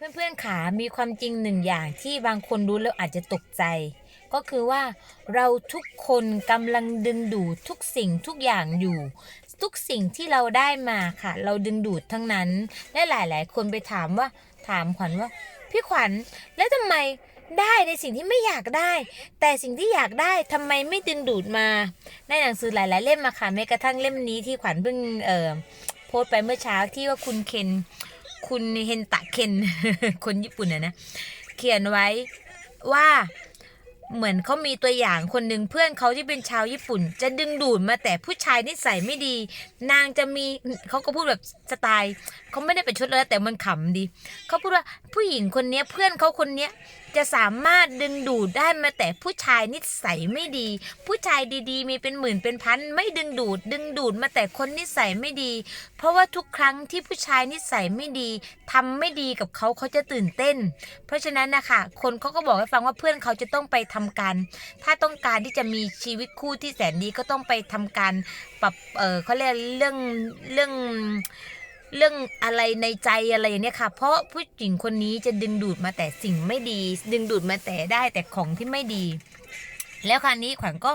เพื่อนๆขามีความจริงหนึ่งอย่างที่บางคนรู้แล้วอาจจะตกใจ ก็คือว่าเราทุกคนกำลังดึงดูดทุกสิ่งทุกอย่างอยู่ ทุกสิ่งที่เราได้มาค่ะ เราดึงดูดทั้งนั้น และหลายๆ คนไปถามว่า ถามขวัญว่า พี่ขวัญแล้วทำไมได้ในสิ่งที่ไม่อยากได้ แต่สิ่งที่อยากได้ทำไมไม่ดึงดูดมา ในหนังสือหลายๆเล่มมาค่ะแม้กระทั่งเล่มนี้ที่ขวัญเพิ่งเอ่อโพสต์ไปเมื่อเช้าที่ว่าคุณเคน คุณเฮนตะเคนคนญี่ปุ่นนะนะเขียนไว้ว่าเหมือนเขามีตัวอย่างคนหนึ่งเพื่อนเขาที่เป็นชาวญี่ปุ่น จะดึงดูดมาแต่ผู้ชายนิสัยไม่ดี นางจะมีเขาก็พูดแบบสไตล์เขาไม่ได้เป็นชุดเลยแต่มันขำดีเขาพูดว่าผู้หญิงคนเนี้ยเพื่อนเขาคนเนี้ย จะสามารถดึงดูดได้มาแต่ผู้ชายนิสัยไม่ดี ผู้ชายดีๆ มีเป็นหมื่นเป็นพันไม่ดึงดูด ดึงดูดมาแต่คนนิสัยไม่ดี เพราะว่าทุกครั้งที่ผู้ชายนิสัยไม่ดีทำไม่ดีกับเขาเขาจะตื่นเต้น เพราะฉะนั้นนะคะคนเขาก็บอกให้ฟังว่าเพื่อนเขาจะต้องไปทำการถ้าต้องการที่จะมีชีวิตคู่ที่แสนดีก็ต้องไปทำการปรับเออเขาเรียกเรื่องเรื่อง เรื่องอะไรในใจอะไรอย่างเนี้ยค่ะ เพราะผู้หญิงคนนี้จะดึงดูดมาแต่สิ่งไม่ดี ดึงดูดมาแต่ได้แต่ของที่ไม่ดี แล้วคราวนี้ขวัญก็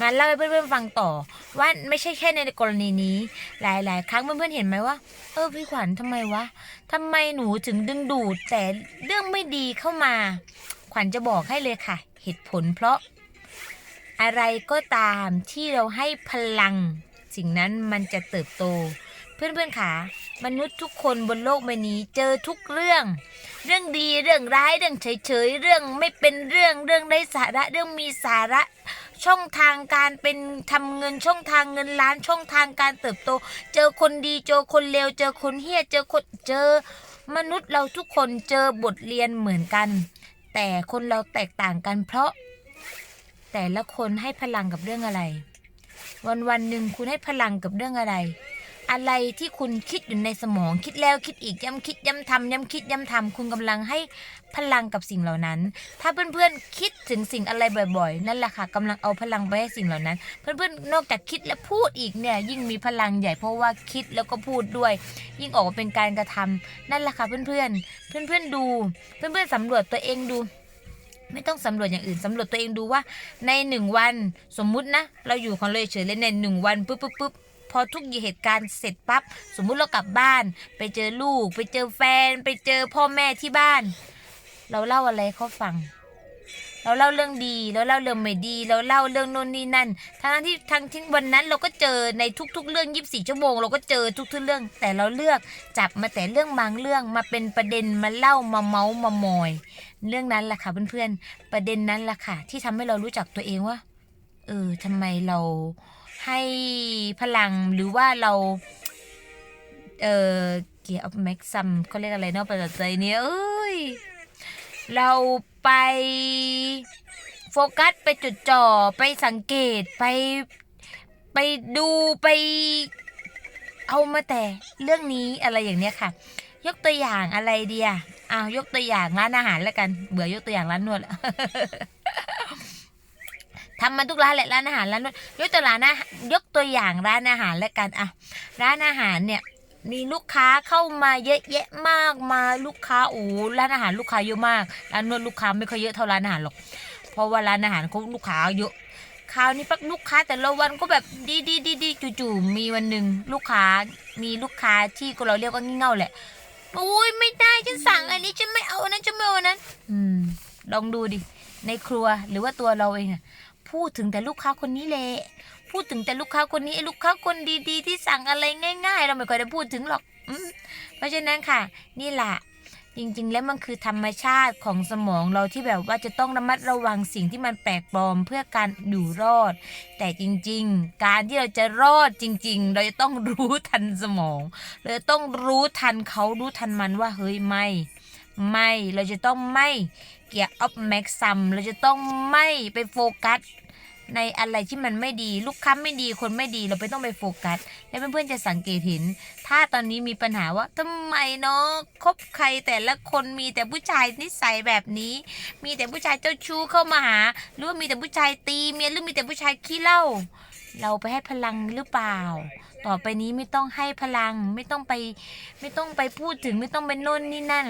มาเล่าให้เพื่อนๆฟังต่อ ว่าไม่ใช่แค่ในกรณีนี้ หลายๆ ครั้งเพื่อนๆเห็นไหมว่า เออพี่ขวัญทำไมวะทำไมหนูถึงดึงดูดแต่เรื่องไม่ดีเข้ามา ขวัญจะบอกให้เลยค่ะ เหตุผลเพราะ อะไรก็ตามที่เราให้พลัง สิ่งนั้นมันจะเติบโต เพื่อนๆค่ะมนุษย์ทุกคนบนโลกใบนี้เจอทุกเรื่อง เรื่องดีเรื่องร้ายเรื่องเฉยๆเรื่องไม่เป็นเรื่องเรื่องไร้สาระเรื่องมีสาระช่องทางการเป็นทำเงินช่องทางเงินล้านช่องทางการเติบโต เจอคนดีเจอคนเลวเจอคนเฮี้ยเจอคนเจอ มนุษย์เราทุกคนเจอบทเรียนเหมือนกัน แต่คนเราแตกต่างกัน เพราะ แต่ละคนให้พลังกับเรื่องอะไร วันวันๆหนึ่งคุณให้พลังกับเรื่องอะไร อะไรที่คุณคิดอยู่ในสมองคิดแล้วคิดอีกย้ำคิดย้ำทำย้ำคิดย้ำทำคุณกำลังให้พลังกับสิ่งเหล่านั้น ถ้าเพื่อนๆคิดถึงสิ่งอะไรบ่อยๆ นั่นแหละค่ะกำลังเอาพลังไปให้สิ่งเหล่านั้น เพื่อนๆนอกจากคิดและพูดอีกเนี่ยยิ่งมีพลังใหญ่เพราะว่าคิดแล้วก็พูดด้วย ยิ่งออกมาเป็นการกระทำนั่นแหละค่ะเพื่อนๆเพื่อนๆดู เพื่อนๆสำรวจตัวเองดูไม่ต้องสำรวจอย่างอื่นสำรวจตัวเองดูว่าในหนึ่งวันสมมุตินะ เราอยู่ของเราเฉยๆเลยในหนึ่งวันปุ๊บปุ๊บปุ๊บ พอทุกเหตุการณ์เสร็จปั๊บสมมุติเรากลับบ้าน ไปเจอลูก ไปเจอแฟน ไปเจอพ่อแม่ที่บ้าน เราเล่าอะไรเขาฟัง เราเล่าเรื่องดีเราเล่าเรื่องไม่ดี เราเล่าเรื่องโน่นนี่นั่นทั้งที่ทั้งที่วันนั้นเราก็เจอในทุก ๆ เรื่อง24ชั่วโมงเราก็เจอทุกๆเรื่อง แต่เราเลือกจับมาแต่เรื่องบางเรื่องมาเป็นประเด็นมาเล่ามาเมาส์มามอย เรื่องนั้นแหละค่ะเพื่อนๆประเด็นนั้นแหละค่ะที่ทำให้เรารู้จักตัวเองว่าเออทำไมเรา ให้พลังหรือว่าเรา เออเกียร์ออฟแม็กซัมเขาเรียกอะไรเนาะภาษาไทยเนี่ยเอ้ย เราไปโฟกัสไปจุดจ่อไปสังเกตไปไปดูไป เอามาแต่เรื่องนี้อะไรอย่างเนี้ยค่ะ ยกตัวอย่างอะไรดีอะอ้าวยกตัวอย่างร้านอาหารแล้วกัน เบื่อยกตัวอย่างร้านนวดละ ทำมาทุกร้านแหละร้านอาหารร้านนวดยกตัวร้านนะยกตัวอย่างร้านอาหารแล้วกันอะร้านอาหารเนี่ยมีลูกค้าเข้ามาเยอะแยะมากมาลูกค้าโอ้ร้านอาหารลูกค้าเยอะมากร้านนวดลูกค้าไม่ค่อยเยอะเท่าร้านอาหารหรอก เพราะว่าร้านอาหารเขาลูกค้าเยอะคราวนี้ปักลูกค้าแต่ละวันก็แบบดีดีดีดีจู่ๆมีวันหนึ่งลูกค้ามีลูกค้าที่เราเรียกว่างี่เง่าแหละโอ้ยไม่ได้ฉันสั่งอันนี้ฉันไม่เอาอันนั้นฉันไม่เอาอันนั้น อืมลองดูดิในครัวหรือว่าตัวเราเองอะ พูดถึงแต่ลูกค้าคนนี้แหละ พูดถึงแต่ลูกค้าคนนี้ไอ้ลูกค้าคนดีๆ ที่สั่งอะไรง่าย ๆ เราไม่ค่อยได้พูดถึงหรอกอเพราะฉะนั้นค่ะ นี่แหละจริงๆ แล้วมันคือธรรมชาติของสมองเราที่แบบว่าจะต้องระมัดระวังสิ่งที่มันแปลกปลอมเพื่อการอยู่รอด แต่จริงๆ การที่เราจะรอดจริง ๆ เราจะต้องรู้ทันสมอง เราจะต้องรู้ทันเขารู้ทันมันว่าเฮ้ยไม่ ไม่ เราจะต้องไม่เกียร์ออฟแม็กซัมเราจะต้องไม่ไปโฟกัสในอะไรที่มันไม่ดีลูกค้าไม่ดีคนไม่ดีเราไม่ต้องไปโฟกัส และเพื่อนๆจะสังเกตเห็น ถ้าตอนนี้มีปัญหาว่าทำไมเนาะคบใครแต่ละคนมีแต่ผู้ชายนิสัยแบบนี้ มีแต่ผู้ชายเจ้าชู้เข้ามาหา หรือว่ามีแต่ผู้ชายตีเมียหรือมีแต่ผู้ชายขี้เหล้าเราไปให้พลังหรือเปล่า ต่อไปนี้ไม่ต้องให้พลังไม่ต้องไป ไม่ต้องไปพูดถึงไม่ต้องไปโน่นนี่นั่น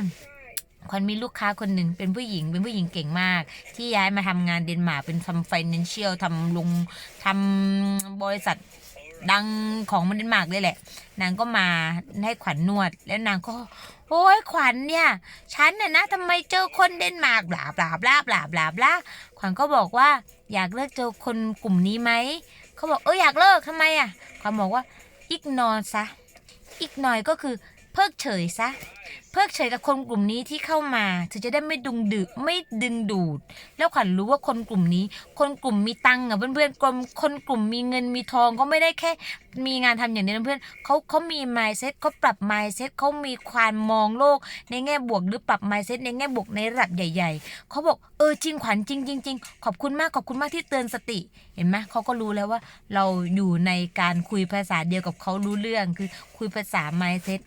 ขวัญมีลูกค้าคนหนึ่งเป็นผู้หญิงเป็นผู้หญิงเก่งมาก ที่ย้ายมาทำงานเดนมาร์กเป็นทำ financial ทำลงทำบริษัทดังของเดนมาร์กเลยแหละ นางก็มาให้ขวัญนวด แล้วนางก็โอ้ยขวัญเนี่ย ฉันน่ะนะทำไมเจอคนเดนมาร์กบลาบลาบลาบลาบลาบลาขวัญก็บอกว่าอยากเลิกเจอคนกลุ่มนี้ไหมเขาบอกเอออยากเลิกทำไมอะขวัญบอกว่าอีกนอนซะอีกหน่อยก็คือเพิกเฉยซะ เพิกเฉยกับคนกลุ่มนี้ที่เข้ามาเธอจะได้ไม่ดึงดึไม่ดึงดูด แล้วขวัญรู้ว่าคนกลุ่มนี้ คนกลุ่มมีตังค์อะเพื่อนๆกลุ่มคนกลุ่มมีเงินมีทองก็ไม่ได้แค่ มีงานทำอย่างนี้นะเพื่อนเขาเขามี mindset เขาปรับ mindset เขามีความมองโลก ในแง่บวกหรือปรับ mindset ในแง่บวกในระดับใหญ่ ๆเขาบอกเออจริงขวัญจริงจริงขอบคุณมากขอบคุณมากที่เตือนสติ เห็นไหมเขาก็รู้แล้วว่า เราอยู่ในการคุยภาษาเดียวกับเขารู้เรื่องคือคุยภาษา mindset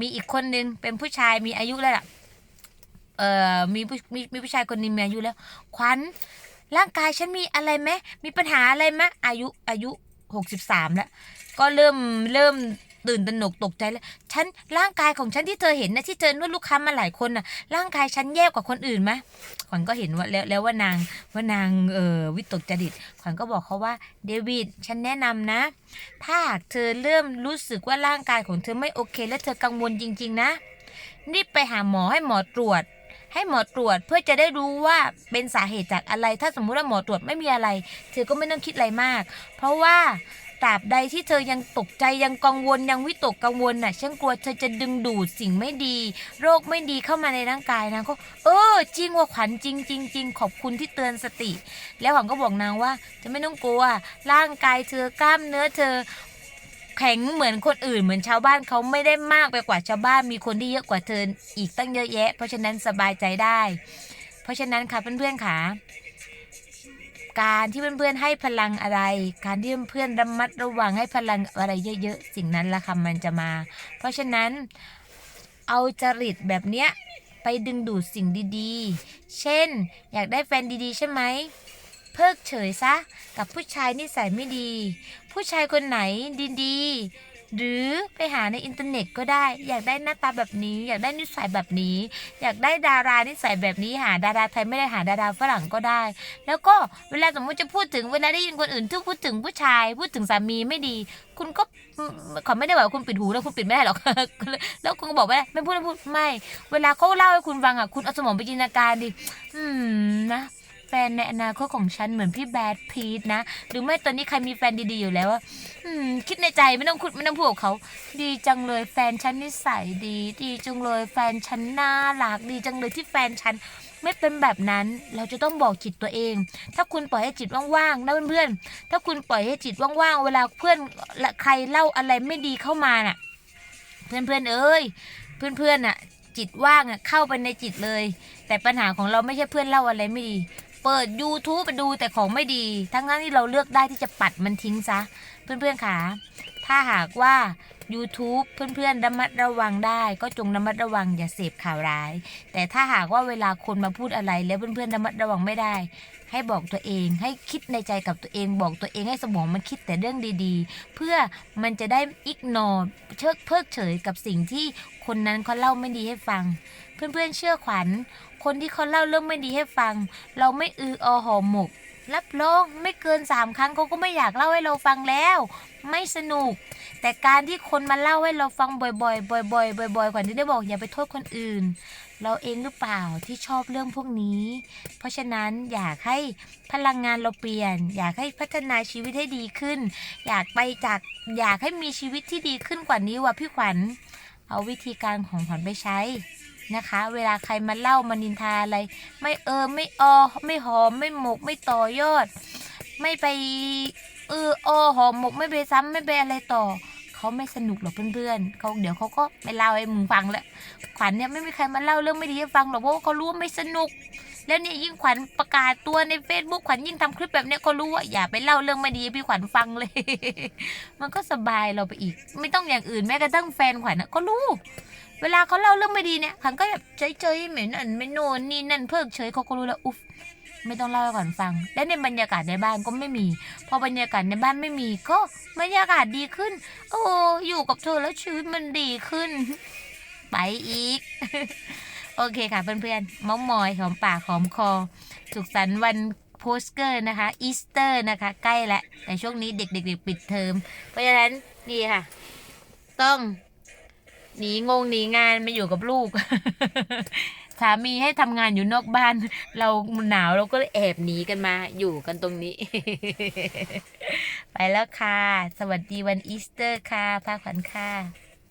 มีอีกคนนึงเป็นผู้ชายมีอายุแล้วล่ะ เอ่อมีผู้มีมีผู้ชายคนนึงมีอายุแล้ว ขวัญร่างกายฉันมีอะไรไหมมีปัญหาอะไรไหมอายุอายุหกสิบสามแล้ว ก็เริ่มเริ่มตื่นตระหนกตกใจแล้วฉันร่างกายของฉันที่เธอเห็นนะที่เจอนวดลูกค้ามาหลายคนน่ะ ร่างกายฉันแย่กว่าคนอื่นไหมขวัญก็เห็นว่าแล้วแล้วว่านางว่านางเอ่อวิตกจริตขวัญก็บอกเขาว่าเดวิดฉันแนะนำนะ ถ้าหากเธอเริ่มรู้สึกว่าร่างกายของเธอไม่โอเค และเธอกังวลจริง ๆ นะ รีบไปหาหมอให้หมอตรวจ ให้หมอตรวจเพื่อจะได้รู้ว่าเป็นสาเหตุจากอะไร ถ้าสมมุติว่าหมอตรวจไม่มีอะไร เธอก็ไม่ต้องคิดอะไรมาก เพราะว่าตราบใดที่เธอยังตกใจยังกังวลยังวิตกกังวลน่ะฉันกลัวเธอจะดึงดูดสิ่งไม่ดี โรคไม่ดีเข้ามาในร่างกายนะก็เออจริงว่าขวัญจริงจริงจริงขอบคุณที่เตือนสติ แล้วขวัญก็บอกนางว่าจะไม่ต้องกลัวร่างกายเธอกล้ามเนื้อเธอ แข็งเหมือนคนอื่นเหมือนชาวบ้านเขาไม่ได้มากไปกว่าชาวบ้านมีคนที่เยอะกว่าเธออีกตั้งเยอะแยะ เพราะฉะนั้นสบายใจได้ เพราะฉะนั้นค่ะเพื่อนๆค่ะการที่เพื่อนๆให้พลังอะไร การที่เพื่อนๆระมัดระวังให้พลังอะไรเยอะๆ สิ่งนั้นละค่ะมันจะมา เพราะฉะนั้นเอาจริตแบบเนี้ยไปดึงดูดสิ่งดีๆ เช่น อยากได้แฟนดีๆ ใช่ไหม เพิกเฉยซะ กับผู้ชายนิสัยไม่ดี ผู้ชายคนไหนดีๆ หรือไปหาในอินเทอร์เน็ตก็ได้ อยากได้หน้าตาแบบนี้ อยากได้นิสัยแบบนี้ อยากได้ดารานิสัยแบบนี้หาดาราไทยไม่ได้หาดาราฝรั่งก็ได้ แล้วก็เวลาสมมติจะพูดถึงเวลาได้ยินคนอื่นที่พูดถึงผู้ชาย พูดถึงสามีไม่ดี คุณก็เขาไม่ได้บอกว่าคุณปิดหูแล้วคุณปิดไม่ได้หรอก แล้วคุณก็บอกว่าไม่พูดไม่พูดไม่ เวลาเขาเล่าให้คุณฟังอะคุณเอาสมองไปจินตนาการดิอืมนะ ฟนในอนาคตของฉันเหมือนพี่แบดพีทนะ หรือไม่ตอนนี้ใครมีแฟนดีๆอยู่แล้วอะอืมคิดในใจไม่ต้องคุดไม่ต้องพูดกับเขา ดีจังเลยแฟนฉันนิสัยดี ดีจังเลยแฟนฉันน่ารักดีจังเลยที่แฟนฉันไม่เป็นแบบนั้นเราจะต้องบอกจิตตัวเอง ถ้าคุณปล่อยให้จิตว่างๆนะเพื่อนๆ ถ้าคุณปล่อยให้จิตว่างๆ เวลาเพื่อนละใครเล่าอะไรไม่ดีเข้ามาน่ะ เพื่อนๆเอ้ย เพื่อนๆน่ะ จิตว่างอะเข้าไปในจิตเลย แต่ปัญหาของเราไม่ใช่เพื่อนเล่าอะไรไม่ดี เปิด YouTube ไปดูแต่ของไม่ดี ทั้งนั้นที่เราเลือกได้ที่จะปัดมันทิ้งซะ เพื่อนๆค่ะ ถ้าหากว่า YouTube เพื่อนๆระมัดระวังได้ ก็จงระมัดระวังอย่าเสพข่าวร้าย แต่ถ้าหากว่าเวลาคนมาพูดอะไร แล้วเพื่อนๆระมัดระวังไม่ได้ ให้บอกตัวเอง ให้คิดในใจกับตัวเอง บอกตัวเองให้สมองมันคิดแต่เรื่องดีๆ เพื่อมันจะได้อิกนอเชิกเพิกเฉยกับสิ่งที่คนนั้นเขาเล่าไม่ดีให้ฟัง เพื่อนๆเชื่อขวัญ คนที่เขาเล่าเรื่องไม่ดีให้ฟัง เราไม่อืออหอหมก รับรองไม่เกินสามครั้งเขาก็ไม่อยากเล่าให้เราฟังแล้ว ไม่สนุก แต่การที่คนมาเล่าให้เราฟังบ่อยๆ บ่อยๆ บ่อยๆ ขวัญที่ได้บอกอย่าไปโทษคนอื่น เราเองหรือเปล่าที่ชอบเรื่องพวกนี้ เพราะฉะนั้นอยากให้พลังงานเราเปลี่ยน อยากให้พัฒนาชีวิตให้ดีขึ้น อยากไปจากอยากให้มีชีวิตที่ดีขึ้นกว่านี้ว่ะพี่ขวัญเอาวิธีการของขวัญไปใช้ นะคะ เวลาใครมาเล่ามานินทาอะไร ไม่เออไม่ออไม่หอมไม่หมก ไม่ต่อยอด ไม่ไปเออออหอมหมกไม่ไปซ้ำไม่ไปอะไรต่อเขาไม่สนุกหรอกเพื่อนๆเขาเดี๋ยวเขาก็ไม่เล่าให้มึงฟังแล้วขวัญเนี่ยไม่มีใครมาเล่าเรื่องไม่ดีให้ฟังหรอกเพราะว่าเขารู้ว่าไม่สนุก แล้วเนี่ยยิ่งขวัญประกาศตัวใน Facebook ขวัญยิ่งทำคลิปแบบเนี้ยเขารู้ว่าอย่าไปเล่าเรื่องไม่ดีให้พี่ขวัญฟังเลย มันก็สบายเราไปอีก ไม่ต้องอย่างอื่นแม้กระทั่งแฟนขวัญนะก็รู้ เวลาเขาเล่าเรื่องไม่ดีเนี่ยขวัญก็แบบเฉยๆเหม็นอันไม่โน่นนี่นั่นเพิกเฉยเขาก็รู้แล้วอุ๊บไม่ต้องเล่าให้ขวัญฟัง และในบรรยากาศในบ้านก็ไม่มี พอบรรยากาศในบ้านไม่มีก็บรรยากาศดีขึ้น โอ้อยู่กับเธอแล้วชีวิตมันดีขึ้น ไปอีก โอเคค่ะเพื่อนๆมามอยหอมปากหอมคอ สุขสันต์วันโพสเกอร์นะคะอีสเตอร์นะคะ ใกล้แล้วแต่ช่วงนี้เด็กๆปิดเทอม เพราะฉะนั้นนี่ค่ะ ต้อง หนีงงหนีงานมาอยู่กับลูก สามีให้ทำงานอยู่นอกบ้าน เราหนาวเราก็เลยแอบหนีกันมาอยู่กันตรงนี้ ไปแล้วค่ะ สวัสดีวันอีสเตอร์ค่ะพาขวัญค่ะ